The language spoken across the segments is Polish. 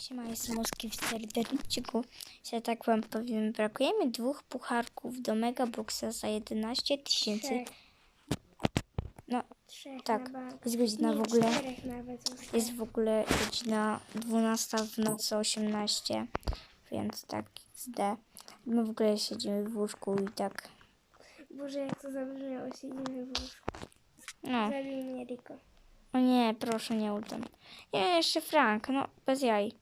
Siema, jestem Moski w serderniczku. Że tak wam powiem, brakuje mi dwóch pucharków do Megaboxa za 11 tysięcy. No, Trzech tak. na bank. Jest godzina Nie, w ogóle. Czterech nawet. Jest w ogóle godzina 12 w nocy 18, więc tak zde. My w ogóle siedzimy w łóżku i tak. Boże, jak to zabrzmiało. Siedzimy w łóżku. No, Zabił mnie Riko. o nie, proszę nie udam. Nie, jeszcze Frank, no bez jaj.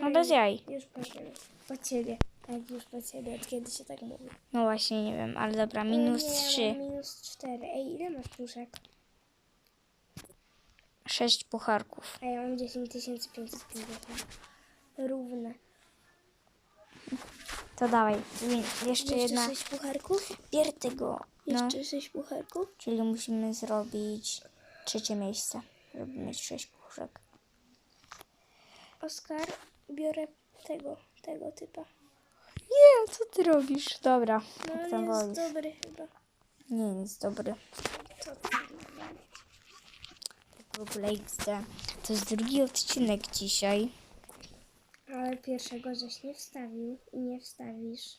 No bez jaj. Już po ciebie. Po ciebie. Tak, już po ciebie. Od kiedy się tak mówi? No właśnie, nie wiem, ale dobra, minus Nie, ja 3. mam Minus cztery. Ej, ile masz puszek? 6 pucharków. A ja mam 10 550. Równe. To dawaj, win- jeszcze Jeszcze jedna. sześć pucharków? Bier tego. No, Jeszcze sześć pucharków? czyli musimy zrobić trzecie miejsce, żeby mieć 6 puszek. Oskar, biorę tego, tego typa. Nie, co ty robisz? Dobra, No jak tam jest wolisz. dobry chyba. Nie, nic dobry. Co ty W ogóle XD. To jest drugi odcinek dzisiaj. Ale pierwszego żeś nie wstawił i nie wstawisz.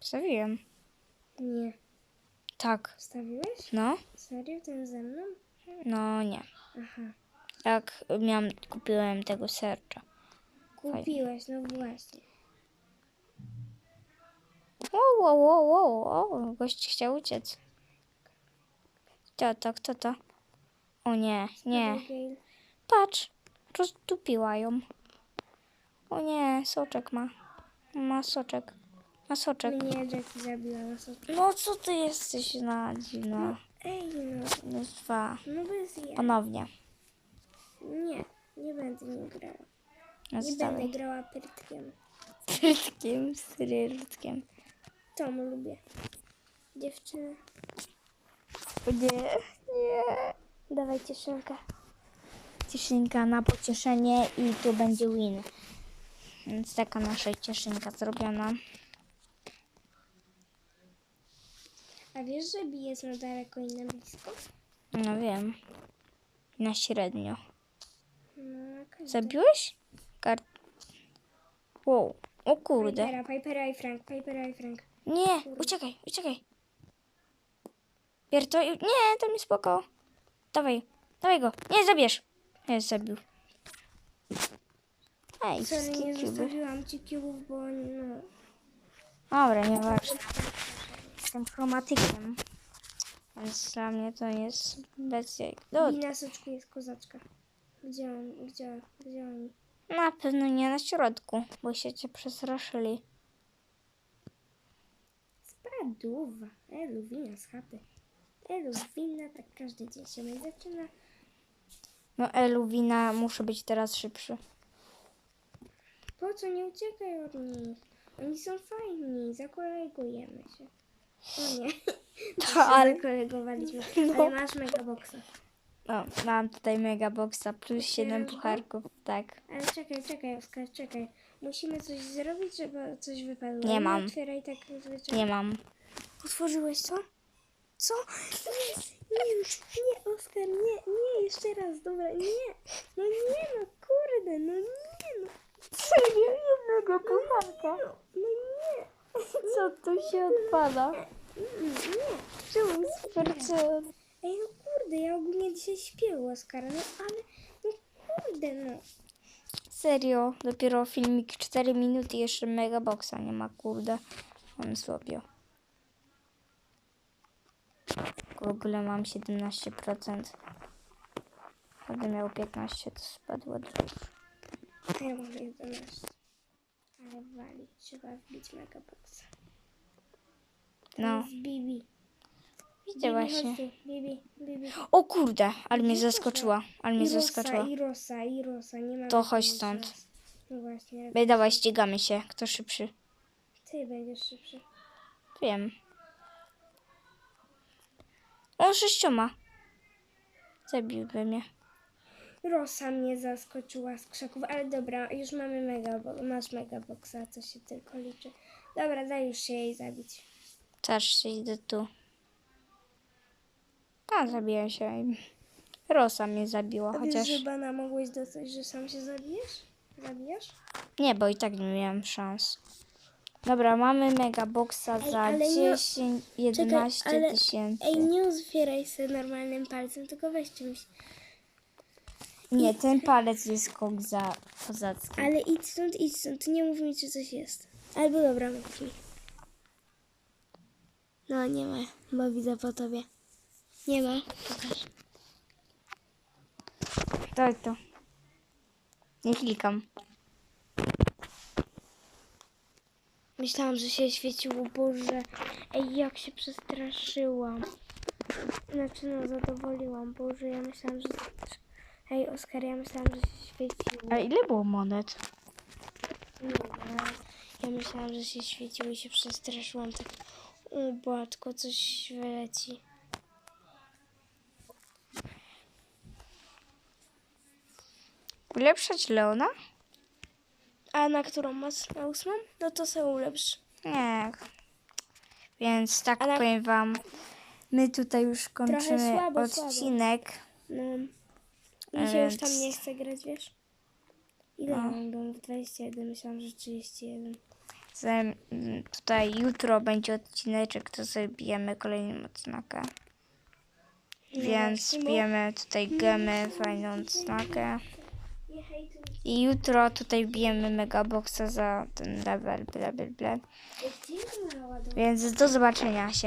Wstawiłem. Nie. Tak. Wstawiłeś? No? Serio? Ten ze mną? No nie. Aha. Jak miałam, kupiłem tego sercza. Kupiłeś, no właśnie. Wow, wow, wow, wow, wow. Gość chciał uciec. Kto to, kto to? O nie, nie. Patrz, rozdupiła ją. O nie, soczek ma. Ma soczek. Ma soczek. Mnie Jackie zabiła na sobie. No co ty jesteś na dziwna? Ej no. Minus dwa. No bez. Ponownie. Nie. Nie będę nim grała. No Nie będę grała pyrtkiem. Tryltkiem, z tryltkiem. Tom lubię. Dziewczyny. Nie, nie. Dawaj cieszynkę. Cieszynka na pocieszenie i tu będzie win. Więc taka nasza cieszynka zrobiona. A wiesz, że bijesz na daleko i na blisko? No wiem. Na średnio. Zabiłeś? Kart... Wow. O kurde. Pipera, Pipera i Frank, Pipera i Frank. Nie, uciekaj, uciekaj. Bier to. Nie, to mi spoko. Dawaj, dawaj go. Nie, zabierz. Nie, zabił. Ej, Sorry, nie zostawiłam ci kiłów, bo no... Dobra, nieważne. Jestem chromatykiem. Więc dla mnie to jest bez jaj. No, I na soczku jest kozaczka. Gdzie on, gdzie, gdzie oni? na pewno nie na środku, bo się cię przestraszyli. Spadłowa. Elu, wina z chaty. Elu, wina, tak każdy dzień się mnie zaczyna. No, Eluwina, muszę być teraz szybszy. Po co nie uciekaj od nich? Oni są fajni, zakolegujemy się. O nie, Ale- zakolegowaliśmy. No. Ale masz megaboxa. No, mam tutaj megaboxa plus 7 Otwierasz go? pucharków, tak. Ale czekaj, czekaj, Oskar, czekaj. Musimy coś zrobić, żeby coś wypadło. Nie mam. otwieraj tak zwyczajnie. Nie mam. Otworzyłeś co? Co? Nie, nie, nie, Oskar, nie, nie, jeszcze raz, dobra, nie. No nie, no kurde, no nie, no. Serio? Jednego pucharka? No nie. Co tu się odpada? Mm, Nie. Czemu? Dzisiaj śpię u Oskara, no ale, no kurde, no. Serio, dopiero filmik 4 minuty, jeszcze megaboxa nie ma, kurde. On słabio. W ogóle mam 17%. Będę miał 15, to spadło dużo. A ja mam 11. Ale walić, trzeba wbić megaboxa. To No. jest Bibi. Widzę właśnie. chodź tu, Bibi, Bibi. O kurde, ale mnie zaskoczyła. Ale mnie zaskoczyła. i Rosa, i Rosa, nie ma. To chodź stąd. No właśnie, Ej, dawaj, ścigamy się. Kto szybszy? ty będziesz szybszy. Wiem. O, sześcioma. Zabiłby mnie. Rosa mnie zaskoczyła z krzaków, ale dobra, już mamy mega, bo masz mega boxa, to się tylko liczy. Dobra, daj już się jej zabić. Też idę tu. A, zabiję się. Rosa mnie zabiła, A wiesz, chociaż... że bana mogłeś dostać, że sam się zabijesz? Zabijasz? Nie, bo i tak nie miałem szans. Dobra, mamy megaboxa Ej, za ale nie- 10, 11 ale- tysięcy. Ej, nie otwieraj się normalnym palcem, tylko weź czymś. Nie, ten palec jest koksa kozacki. Ale idź stąd, idź stąd, nie mów mi, czy coś jest. Albo dobra, mów mi. No, nie ma, bo widzę po tobie. Nie ma, pokaż. Daj to. Nie klikam. Myślałam, że się świeciło, Boże. Ej, jak się przestraszyłam. Znaczy, no, zadowoliłam, Boże, ja myślałam, że... Ej, Oskar, ja myślałam, że się świeciło. A ile było monet? Nie wiem, Ja myślałam, że się świeciło i się przestraszyłam. Tak, o Batko, coś wyleci. Ulepszać Leona? A na którą masz? Na ósmą? No to sobie ulepsz. Nie. Więc tak Ale- powiem wam. My tutaj już kończymy słabo, słabo. odcinek. No. Mi się już tam Więc- nie chce grać, wiesz? Ile No. mam domów? 21, myślałam, że 31. Zem- Tutaj jutro będzie odcineczek, to sobie bijemy kolejnym odznakę. Więc właśnie, bo- bijemy tutaj gemy, fajną odznakę. I jutro tutaj bijemy megaboxa za ten level, bla bla bla. Więc do zobaczenia się.